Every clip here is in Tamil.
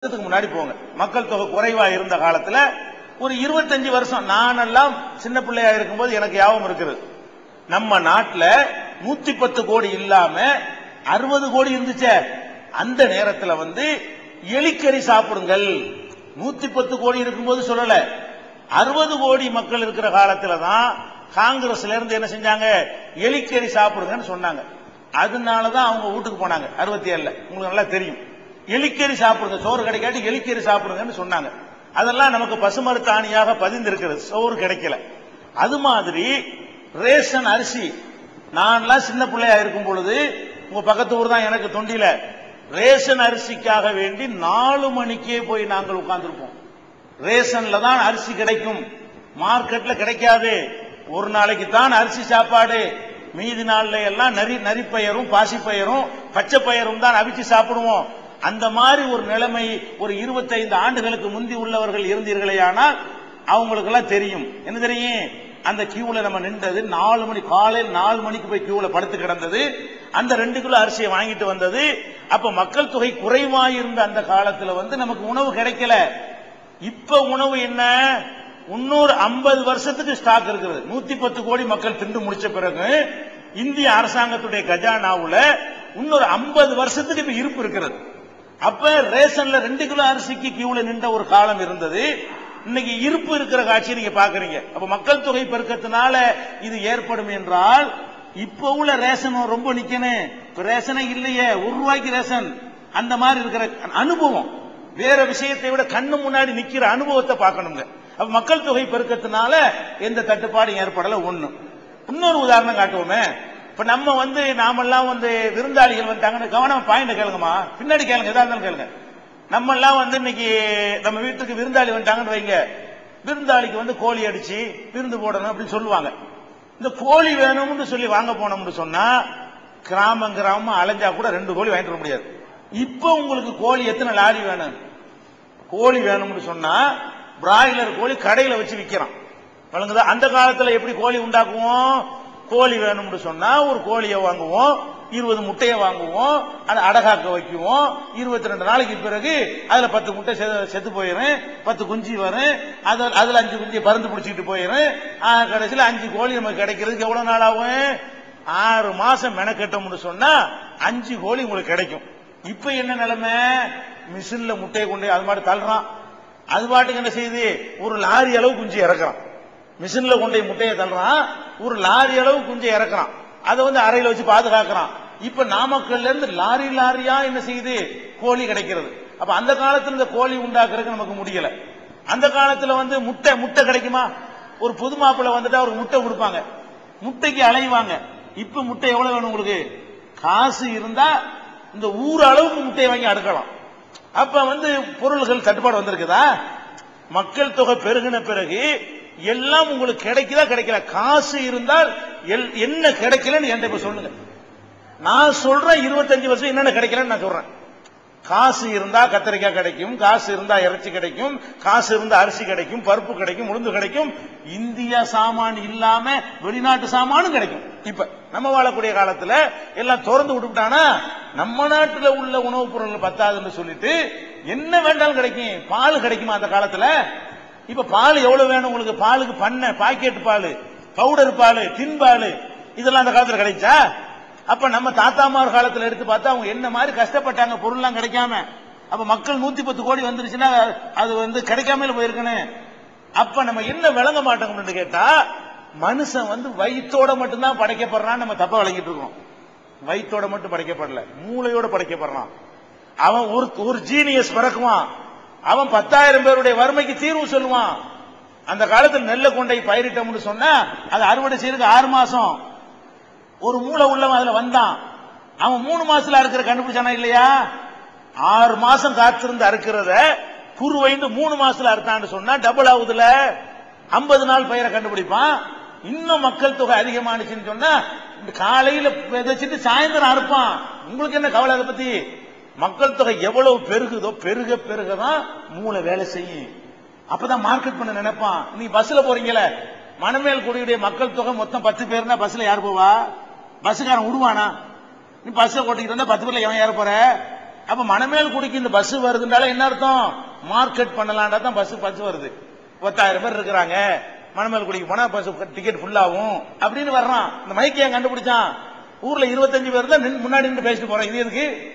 வருஷத்துக்கு முன்னாடி போங்க. மக்கள் தொகை குறைவா இருந்த காலத்துல ஒரு இருபத்தஞ்சு வருஷம் நானெல்லாம் சின்ன பிள்ளையா இருக்கும்போது எனக்கு ஞாபகம் இருக்கிறது நம்ம நாட்டுல நூத்தி பத்து கோடி இல்லாம அறுபது கோடி இருந்துச்சே. அந்த நேரத்துல வந்து எலிக்கறி சாப்பிடுங்கள். நூத்தி பத்து கோடி இருக்கும்போது சொல்லல. அறுபது கோடி மக்கள் இருக்கிற காலத்துல தான் காங்கிரஸ்ல இருந்து என்ன செஞ்சாங்க? எலிக்கறி சாப்பிடுங்கன்னு சொன்னாங்க. அதனாலதான் அவங்க வீட்டுக்கு போனாங்க. அறுபத்தி ஏழுல. உங்களுக்கு நல்லா தெரியும். எலிக்கறி சாப்பிடுங்க. சோறு கிடைக்காட்டி எலிக்கறி சாப்பிடுங்கன்னு சொன்னாங்க. அதெல்லாம் நமக்கு பசுமரத்தாணியாக பதிந்திருக்கிறது. சோறு கிடைக்கல. அது மாதிரி ரேஷன் அரிசி. நான்லாம் சின்ன பிள்ளையா இருக்கும் பொழுது உங்க பக்கத்து ஊர் தான் எனக்கு தொண்டில ரேஷன் அரிசிக்காக வேண்டி நாலு மணிக்கே போய் நாங்கள் உட்கார்ந்துருப்போம். ரேஷன்ல தான் அரிசி கிடைக்கும். மார்க்கெட்ல கிடைக்காது. ஒரு நாளைக்கு தான் அரிசி சாப்பாடு. மீதி நாள்ல எல்லாம் நரி நரிப்பயரும் பாசிப்பயரும் பச்சை பயிரும் தான் அவிச்சு சாப்பிடுவோம். அந்த மாதிரி ஒரு நிலைமை ஒரு இருபத்தைந்து ஆண்டுகளுக்கு முந்தி உள்ளவர்கள் இருந்தீர்களே ஆனால் அவங்களுக்கு எல்லாம் தெரியும். என்ன தெரியும்? அந்த கியூல நம்ம நின்றது நாலு மணி காலையில் நாலு மணிக்கு போய் கியூல படுத்து கிடந்தது. அந்த ரெண்டு கிலோ அரிசியை வாங்கிட்டு வந்தது. அப்ப மக்கள் தொகை குறைவாயிருந்த அந்த காலத்துல வந்து நமக்கு உணவு கிடைக்கல. இப்ப உணவு என்ன? இன்னொரு ஐம்பது வருஷத்துக்கு ஸ்டாக் இருக்கிறது நூத்தி பத்து கோடி மக்கள் திண்டு முடிச்ச பிறகு இந்திய அரசாங்கத்துடைய கஜானாவுல இன்னொரு ஐம்பது வருஷத்துக்கு இப்ப இருப்பு இருக்கிறது. அப்ப ரேஷன்ல ரெண்டு கிலோ அரிசிக்கு கியூல நின்ற ஒரு காலம் இருந்தது. இன்னைக்கு இருப்பு இருக்கிற காட்சியை நீங்க பாக்குறீங்க. அப்ப மக்கள் தொகை பெருக்கத்தினால இது ஏற்படும் என்றால் இப்ப உள்ள ரேஷன் ரொம்ப நிக்கணும். ரேஷனே இல்லையே ஒரு ரூபாய்க்கு ரேஷன். அந்த மாதிரி இருக்கிற அனுபவம். வேற விஷயத்தை விட கண்ணு முன்னாடி நிக்கிற அனுபவத்தை பார்க்கணுங்க. அப்ப மக்கள் தொகை பெருக்கத்தினால எந்த தட்டுப்பாடும் ஏற்படல ஒண்ணு. இன்னொரு உதாரணம் காட்டுவோமே. இப்ப நம்ம வந்து நாமெல்லாம் வந்து விருந்தாளிகள் வந்துட்டாங்கன்னு கவனம் பாயிண்ட் கேளுங்கம்மா. பின்னாடி கேளுங்க எதா இருந்தாலும் கேளுங்க. நம்ம எல்லாம் வந்து இன்னைக்கு நம்ம வீட்டுக்கு விருந்தாளி வந்துட்டாங்கன்னு வைங்க. விருந்தாளிக்கு வந்து கோழி அடிச்சு விருந்து போடணும் அப்படின்னு சொல்லுவாங்க. இந்த கோழி வேணும்னு சொல்லி வாங்க போனோம்னு சொன்னா கிராமம் கிராமம் அலைஞ்சா கூட ரெண்டு கோழி வாங்கிட்டு வர முடியாது. இப்ப உங்களுக்கு கோழி எத்தனை லாரி வேணும்? கோழி வேணும்னு சொன்னா பிராய்லர் கோழி கடையில வச்சு விற்கிறான் வழங்குதா? அந்த காலத்துல எப்படி கோழி உண்டாக்குவோம்? கோழி வேணும்னு சொன்னா ஒரு கோழியை வாங்குவோம் இருபது முட்டையை வாங்குவோம் அதை அடகாக்க வைக்குவோம். இருபத்தி ரெண்டு நாளைக்கு பிறகு அதுல பத்து முட்டை செத்து- செத்து போயிரும் பத்து குஞ்சு வரும் அது அதுல அஞ்சு குஞ்சு பறந்து பிடிச்சிட்டு போயிரும். கடைசியில் அஞ்சு கோழி நமக்கு கிடைக்கிறதுக்கு எவ்வளவு நாள் ஆகும்? ஆறு மாசம் மெனக்கட்டோம்னு சொன்னா அஞ்சு கோழி உங்களுக்கு கிடைக்கும். இப்ப என்ன நிலைமை? மிஷின்ல முட்டையை கொண்டு அது மாதிரி தள்ளுறான். அது பாட்டுக்கு என்ன செய்யுது? ஒரு லாரி அளவு குஞ்சு இறக்குறான். மிஷின்ல கொண்டு போய் முட்டையை தள்ளுறான். ஒரு லாரி அளவு குஞ்சை இறக்குறான். அதை வந்து அறையில வச்சு பாதுகாக்கிறான். இப்ப நாமக்கல்ல இருந்து லாரி லாரியா என்ன செய்யுது? கோழி கிடைக்கிறது. அப்ப அந்த காலத்துல இந்த கோழி உண்டாக்குறதுக்கு நமக்கு முடியல. அந்த காலத்துல வந்து முட்டை முட்டை கிடைக்குமா? ஒரு புது மாப்பிள்ளை வந்துட்டா ஒரு முட்டை கொடுப்பாங்க. முட்டைக்கு அலைவாங்க இப்ப முட்டை எவ்வளவு வேணும் உங்களுக்கு? காசு இருந்தா இந்த ஊர் அளவுக்கு முட்டையை வாங்கி அடுக்கலாம் அப்ப வந்து பொருள்கள் தட்டுப்பாடு வந்திருக்குதா? மக்கள் தொகை பெருகின பிறகு எல்லாம் உங்களுக்கு கிடைக்குதா கிடைக்கல. காசு இருந்தால் எல்- என்ன கிடைக்கலன்னு என்கிட்ட இப்ப சொல்லுங்க. நான் சொல்றேன் இருபத்தஞ்சு வருஷம் என்னென்ன கிடைக்கலன்னு நான் சொல்றேன். காசு இருந்தா கத்திரிக்காய் கிடைக்கும் காசு இருந்தா இறைச்சி கிடைக்கும் காசு இருந்தா அரிசி கிடைக்கும் பருப்பு கிடைக்கும் உளுந்து கிடைக்கும். இந்திய சாமான் இல்லாம வெளிநாட்டு சாமானும் கிடைக்கும். இப்ப நம்ம வாழக்கூடிய காலத்துல எல்லாம் திறந்து விட்டுட்டானா நம்ம நாட்டுல உள்ள உணவுப் பொருட்கள் பத்தாதுன்னு சொல்லிட்டு என்ன வேண்டாலும் கிடைக்கும். பால் கிடைக்குமா அந்த காலத்துல? இப்ப பால் எவ்வளவு வேணும் உங்களுக்கு? பாலுக்கு பண்ண பாக்கெட் பால் பவுடர் பால் டின் பால். இதெல்லாம் அந்த காலத்தில் கிடைச்சா? அப்ப நம்ம தாத்தாமார் காலத்தில் எடுத்து பார்த்தா அவங்க என்ன மாதிரி கஷ்டப்பட்டாங்க? பொருள்லாம் கிடைக்காம. அப்ப மக்கள் நூத்தி பத்து கோடி வந்துருச்சுன்னா அது வந்து கிடைக்காமல போயிருக்கணும் அப்ப நம்ம என்ன விளங்க மாட்டோம்னு கேட்டா மனுஷன் வந்து வயிற்றோட மட்டும்தான் படைக்கப்படுறான்னு நம்ம தப்பா விளங்கிட்டு இருக்கோம். வயிற்றோட மட்டும் படைக்கப்படல. மூளையோட படைக்கப்படுறான். அவன் ஒரு ஒரு ஜீனியஸ் பிறக்குவான். அவன் பத்தாயிரம் பேருடைய வறுமைக்கு தீர்வு சொல்லுவான். அந்த காலத்தில் நெல்லை கொண்டை பயிரிட்டோம்னு சொன்னா அது அறுவடை செய்யறதுக்கு ஆறு மாசம். ஒரு மூளை உள்ளவன் அதுல வந்தான். அவன் மூணு மாசத்துல அறுக்கிற கண்டுபிடிச்சானா இல்லையா? ஆறு மாசம் காத்திருந்து அறுக்கிறத குரு வைந்து மூணு மாசத்துல அறுத்தான்னு சொன்னா டபுள் ஆகுதுல. ஐம்பது நாள் பயிரை கண்டுபிடிப்பான். இன்னும் மக்கள் தொகை அதிகமானுச்சுன்னு சொன்னா இந்த காலையில விதைச்சிட்டு சாயந்தரம் அறுப்பான். உங்களுக்கு என்ன கவலை அதை பத்தி? மக்கள் தொகை எவ்வளவு பெருகுதோ பெருக பெருகதான் மூளை வேலை செய்யும். அப்பதான் மார்க்கெட் பண்ண நினைப்பான். நீ பஸ்ல போறீங்களே. மணமேல் குடியுடைய மக்கள் தொகை மொத்தம் பத்து பேர்னா பஸ்ல யார் போவா? பஸ்ஸுக்காரன் விடுவானா? நீ பஸ்ல ஓட்டிக்கிட்டு இருந்தா பத்து பேர்ல எவன் ஏற போற? அப்ப மணமேல் குடிக்கு இந்த பஸ் வருதுன்றால என்ன அர்த்தம்? மார்க்கெட் பண்ணலாண்டா தான் பஸ் பஸ் வருது. பத்தாயிரம் பேர் இருக்கிறாங்க. மணமேல் குடிக்கு போனா பஸ் டிக்கெட் ஃபுல்லாகும் அப்படின்னு வர்றான். இந்த மைக் ஏன் கண்டுபிடிச்சான்? ஊர்ல இருபத்தஞ்சு பேர் தான் முன்னாடி நின்று பேசிட்டு போறேன். இது எதுக்கு?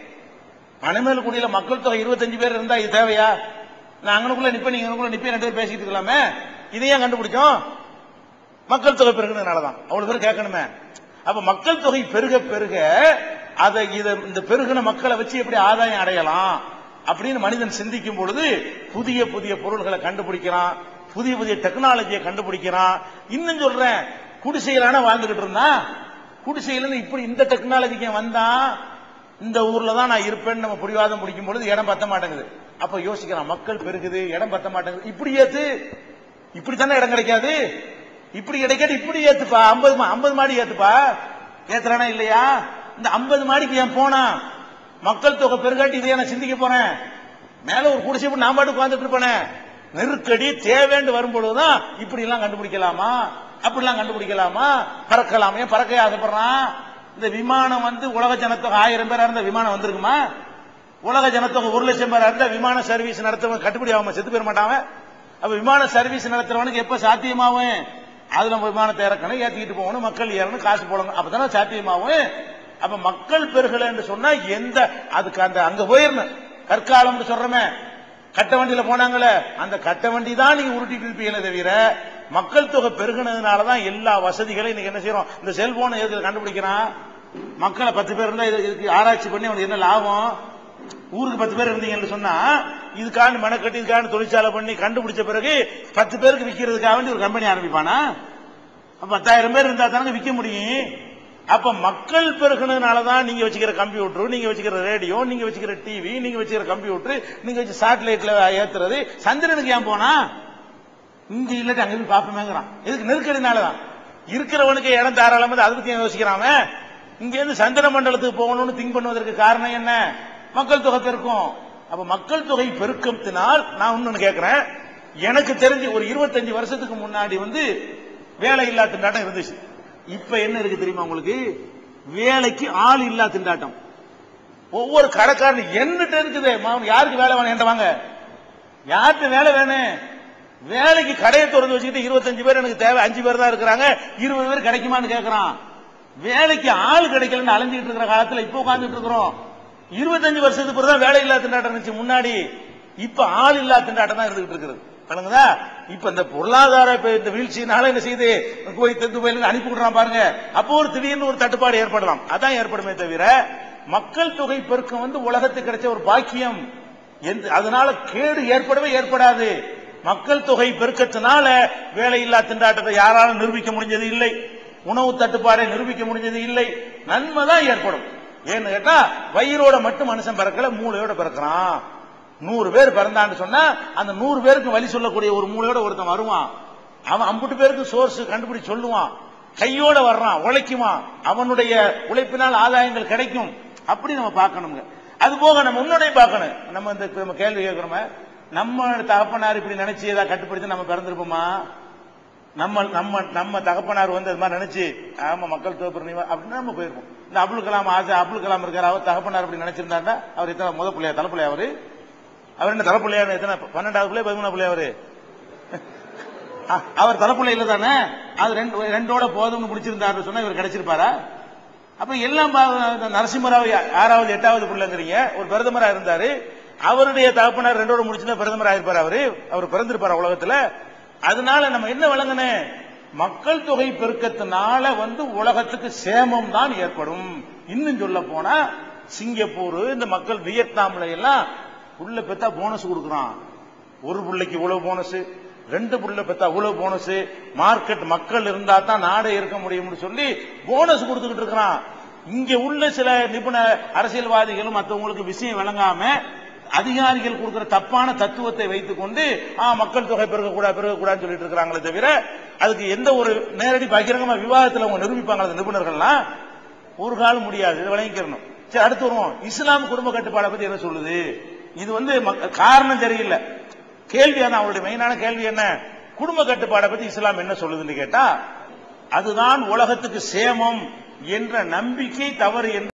மணமேல் மக்கள் தொகை இருபத்தஞ்சு பேர் இருந்தா இது தேவையா? நான் அங்கனுக்குள்ள நிப்ப நீங்க அங்கனுக்குள்ள நிப்ப ரெண்டு பேர் பேசிட்டு இருக்கலாமே? இதை ஏன் மக்கள் தொகை பெருகுனதுனாலதான். அவ்வளவு பேர் கேட்கணுமே. அப்ப மக்கள் தொகை பெருக பெருக அதை இதை இந்த பெருகின மக்களை வச்சு எப்படி ஆதாயம் அடையலாம்? அப்படின்னு மனிதன் சிந்திக்கும் பொழுது புதிய புதிய பொருள்களை கண்டுபிடிக்கிறான் புதிய புதிய டெக்னாலஜியை கண்டுபிடிக்கிறான். இன்னும் சொல்றேன் குடிசையிலான வாழ்ந்துகிட்டு இருந்தான். குடிசையில இப்படி இந்த டெக்னாலஜிக்கு வந்தான். இந்த ஊர்ல தான் நான் இருப்பேன்னு நம்ம புரிவாதம் பிடிக்கும் பொழுது இடம் பத்த மாட்டேங்குது. அப்ப யோசிக்கிறான் மக்கள் பெருகுது இடம் பத்த மாட்டேங்குது. இப்படி ஏத்து. இப்படி தானே இடம் கிடைக்காது. இப்படி கிடைக்காது இப்படி ஏத்துப்பா. ஐம்பது ஐம்பது மாடி ஏத்துப்பா. ஏத்துறானா இல்லையா? இந்த ஐம்பது மாடிக்கு ஏன் போனா? மக்கள் தொகை பெருகாட்டி இதையே நான் சிந்திக்க போறேன். மேல ஒரு குடிசை போட்டு நான் பாட்டு உட்காந்துட்டு இருப்பேனே. நெருக்கடி தேவைன்னு வரும்பொழுதுதான் இப்படி எல்லாம் கண்டுபிடிக்கலாமா? அப்படிலாம் கண்டுபிடிக்கலாமா? பறக்கலாமே பறக்க ஆசைப்படுறான். இந்த விமானம் வந்து உலக ஜனத்தொகை ஆயிரம் பேரா இருந்த விமானம் வந்திருக்குமா? உலக ஜனத்தொகை ஒரு லட்சம் பேரா இருந்தா விமான சர்வீஸ் நடத்தவன் கட்டுப்படி ஆகாம செத்து போயிட மாட்டாங்க அப்ப விமான சர்வீஸ் நடத்துறவனுக்கு எப்ப சாத்தியமாகும்? அதுல நம்ம விமானத்தை இறக்கணும் ஏத்திக்கிட்டு போகணும் மக்கள் ஏறணும் காசு போடணும். அப்பதானே சாத்தியமாகும். அப்ப மக்கள் பெருகல என்று சொன்னா எந்த அதுக்கு அந்த அங்க போயிடணும் கற்காலம் சொல்றமே. கட்ட வண்டியில போனாங்களே அந்த கட்ட வண்டி தான் நீங்க உருட்டிட்டு இருப்பீங்களே தவிர மக்கள் தொகை பெருகினதுனால தான் எல்லா வசதிகளையும் இன்னைக்கு என்ன செய்யறோம் இந்த செல்போனை எதுக்கு கண்டுபிடிக்கிறான்? மக்களை பத்து பேர் இருந்தா இதுக்கு ஆராய்ச்சி பண்ணி அவனுக்கு என்ன லாபம்? ஊருக்கு பத்து பேர் இருந்தீங்கன்னு சொன்னா இதுக்கான மனக்கட்டி இதுக்கான தொழிற்சாலை பண்ணி கண்டுபிடிச்ச பிறகு பத்து பேருக்கு விற்கிறதுக்காக வேண்டி ஒரு கம்பெனி ஆரம்பிப்பானா? பத்தாயிரம் பேர் இருந்தா தானே விற்க முடியும். அப்ப மக்கள் பெருகினதுனாலதான் நீங்க வச்சுக்கிற கம்ப்யூட்டர் நீங்க வச்சுக்கிற ரேடியோ நீங்க வச்சுக்கிற டிவி நீங்க வச்சுக்கிற கம்ப்யூட்டர் நீங்க வச்சு சேட்டலைட்ல ஏத்துறது. சந்திரனுக்கு ஏன் போனா? இங்க இல்லாட்டி அங்க போய் பாப்பமேங்கிறான் இதுக்கு நெருக்கடினாலதான். இருக்கிறவனுக்கு இடம் தாராளமா அதை பத்தி யோசிக்கிறான் இங்கேருந்து சந்திர மண்டலத்துக்கு போகணும்னு திங்க் பண்ணுவதற்கு காரணம் என்ன? மக்கள் தொகை பெருக்கும். அப்ப மக்கள் தொகை பெருக்கத்தினால் நான் இன்னொன்னு கேட்கிறேன் எனக்கு தெரிஞ்சு ஒரு இருபத்தஞ்சு வருஷத்துக்கு முன்னாடி வந்து வேலை இல்லா திண்டாட்டம் இருந்துச்சு. இப்ப என்ன இருக்கு தெரியுமா உங்களுக்கு? வேலைக்கு ஆள் இல்லா திண்டாட்டம். ஒவ்வொரு கடைக்காரன் என்னட்ட இருக்குது. மாமன் யாருக்கு வேலை வேணும்? வாங்க. யாருக்கு வேலை வேணும்? வேலைக்கு கடையை திறந்து வச்சுக்கிட்டு இருபத்தஞ்சு பேர் எனக்கு தேவை. அஞ்சு பேர் தான் இருக்கிறாங்க. இருபது பேர் கிடைக்குமான்னு கேட்கறான் வேலைக்கு ஆள் கிடைக்கலன்னு அலைஞ்சிட்டு இருக்கிற காலத்துல இப்ப உட்காந்துட்டு இருக்கிறோம். இருபத்தஞ்சு வருஷத்துக்கு பிறகு தான் வேலை இல்லா திண்டாட்டம் இருந்துச்சு. முன்னாடி இப்ப ஆள் இல்லா திண்டாட்டம் தான் இருந்துகிட்டு இருக்குது. விளங்குதா? இப்ப இந்த பொருளாதார இந்த வீழ்ச்சியினால என்ன செய்யுது? கோயில் தெந்து கோயிலுக்கு அனுப்பி விடுறான் பாருங்க. அப்போ ஒரு திடீர்னு ஒரு தட்டுப்பாடு ஏற்படலாம். அதான் ஏற்படுமே தவிர மக்கள் தொகை பெருக்கம் வந்து உலகத்துக்கு கிடைச்ச ஒரு பாக்கியம். அதனால கேடு ஏற்படவே ஏற்படாது. மக்கள் தொகை பெருக்கத்தினால வேலையில்லா திண்டாட்டத்தை யாராலும் நிரூபிக்க முடிஞ்சது இல்லை. உணவு தட்டுப்பாடை நிரூபிக்க முடிஞ்சது இல்லை. நன்மை தான் ஏற்படும். ஏன்னு கேட்டா வயிறோட மட்டும் மனுஷன் பிறக்கல மூளையோட பிறக்கிறான். நூறு பேர் பிறந்தான்னு சொன்னா அந்த நூறு பேருக்கு வழி சொல்லக்கூடிய ஒரு மூளையோட ஒருத்தன் வருவான். அவன் அம்புட்டு பேருக்கு சோர்ஸ் கண்டுபிடி சொல்லுவான். கையோட வர்றான் உழைக்குவான். அவனுடைய உழைப்பினால் ஆதாயங்கள் கிடைக்கும். அப்படி நம்ம பார்க்கணுங்க. அது போக நம்ம முன்னோடைய பார்க்கணும். நம்ம இந்த நம்ம கேள்வி கேட்கிறோமே? நம்ம தகப்பனார் இப்படி நினைச்சு ஏதாவது கட்டுப்படுத்தி நம்ம பிறந்திருப்போமா? நம்ம நம்ம நம்ம தகப்பனார் வந்து அது மாதிரி நினைச்சு ஆமா மக்கள் தோப்புரணி அப்படின்னு நம்ம போயிருப்போம் இந்த அப்துல் கலாம் ஆசை அப்துல் கலாம் இருக்கார். அவர் தகப்பனார் அப்படி நினைச்சிருந்தாருன்னா அவர் எத்தனை முத பிள்ளையா தலைப்பிள்ளையா அவரு? அவர் என்ன தலைப்பிள்ளையா எத்தனை பன்னெண்டாவது பிள்ளை பதிமூணாவது பிள்ளையா அவரு? அவர் தலைப்புள்ள இல்ல தானே? அது ரெண்டு ரெண்டோட போதும்னு முடிச்சிருந்தாருன்னு சொன்னா இவர் கிடைச்சிருப்பாரா? அப்ப எல்லாம் நரசிம்மராவ் ஆறாவது எட்டாவது பிள்ளைங்கிறீங்க. ஒரு பிரதமரா இருந்தாரு. அவருடைய தகப்பனார் ரெண்டோட முடிச்சுன்னா பிரதமர் ஆயிருப்பார் அவரு. அவர் பிறந்திருப்பார் உலகத்துல. அதனால நம்ம என்ன விளங்குனே? மக்கள் தொகை பெருக்கத்தினால வந்து உலகத்துக்கு சேமம் தான் ஏற்படும். இன்னும் சொல்ல போனா சிங்கப்பூர் இந்த மக்கள் வியட்நாம்ல எல்லாம் புள்ள பெத்தா போனஸ் கொடுக்குறான். ஒரு பிள்ளைக்கு இவ்வளவு போனஸ் ரெண்டு புள்ள பெத்தா இவ்வளவு போனஸ் மார்க்கெட் மக்கள் இருந்தா தான் நாடே இருக்க முடியும்னு சொல்லி போனஸ் கொடுத்துக்கிட்டு இருக்கிறான். இங்க உள்ள சில நிபுண அரசியல்வாதிகளும் மற்றவங்களுக்கு விஷயம் விளங்காம அதிகாரிகள் கொடுக்கிற தப்பான தத்துவத்தை வைத்துக்கொண்டு ஆ, மக்கள் தொகை பெருகக்கூடாது பெருகக்கூடாதுன்னு சொல்லிட்டு இருக்கிறாங்களே தவிர அதுக்கு எந்த ஒரு நேரடி பகிரங்கமா விவாதத்தில் அவங்க நிரூபிப்பாங்க அந்த நிபுணர்கள்லாம்? ஒரு காலம் முடியாது இதை விளங்கிக்கிறணும் சரி அடுத்து வருவோம். இஸ்லாம் குடும்ப கட்டுப்பாடை பத்தி என்ன சொல்லுது? இது வந்து காரணம் தெரியல. கேள்வி அதான் அவருடைய மெயினான கேள்வி என்ன? குடும்ப கட்டுப்பாடை பத்தி இஸ்லாம் என்ன சொல்லுதுன்னு கேட்டா அதுதான் உலகத்துக்கு சேமம் என்ற நம்பிக்கை தவறு என்று